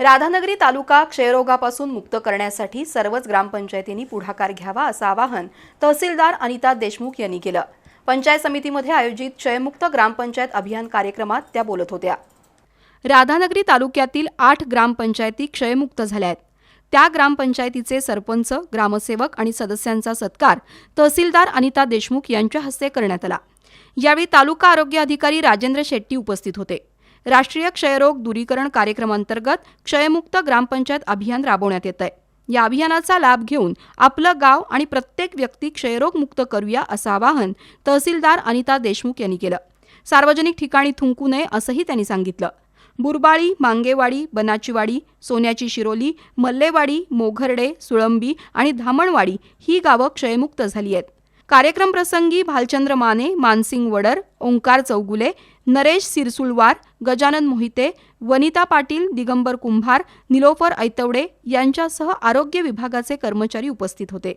राधानगरी तालुका क्षयरोगापासून मुक्त करण्यासाठी सर्वच ग्रामपंचायतींनी पुढाकार घ्यावा असं आवाहन तहसीलदार अनिता देशमुख यांनी केलं. पंचायत समितीमध्ये आयोजित क्षयमुक्त ग्रामपंचायत अभियान कार्यक्रमात त्या बोलत होत्या. राधानगरी तालुक्यातील आठ ग्रामपंचायती क्षयमुक्त झाल्या आहेत त्या ग्रामपंचायतीचे सरपंच ग्रामसेवक आणि सदस्यांचा सत्कार तहसीलदार अनिता देशमुख यांच्या हस्ते करण्यात आला. यावेळी तालुका आरोग्य अधिकारी राजेंद्र शेट्टी उपस्थित होते. राष्ट्रीय क्षयरोग दूरीकरण कार्यक्रमांतर्गत क्षयमुक्त ग्रामपंचायत अभियान राबवण्यात येत आहे या अभियानाचा लाभ घेऊन आपलं गाव आणि प्रत्येक व्यक्ती क्षयरोगमुक्त करूया असं आवाहन तहसीलदार अनिता देशमुख यांनी केलं. सार्वजनिक ठिकाणी थुंकू नये असंही त्यांनी सांगितलं. बुरबाळी मांगेवाडी बनाचीवाडी सोन्याची शिरोली मल्लेवाडी मोघर्डे सुळंबी आणि धामणवाडी ही गावं क्षयमुक्त झाली आहेत. कार्यक्रम प्रसंगी भालचंद्र माने मानसिंग वडर ओंकार चौगुले नरेश सिरसुळवार गजानन मोहिते वनिता पाटील दिगंबर कुंभार निलोफर ऐतवडे यांच्यासह आरोग्य विभागाचे कर्मचारी उपस्थित होते.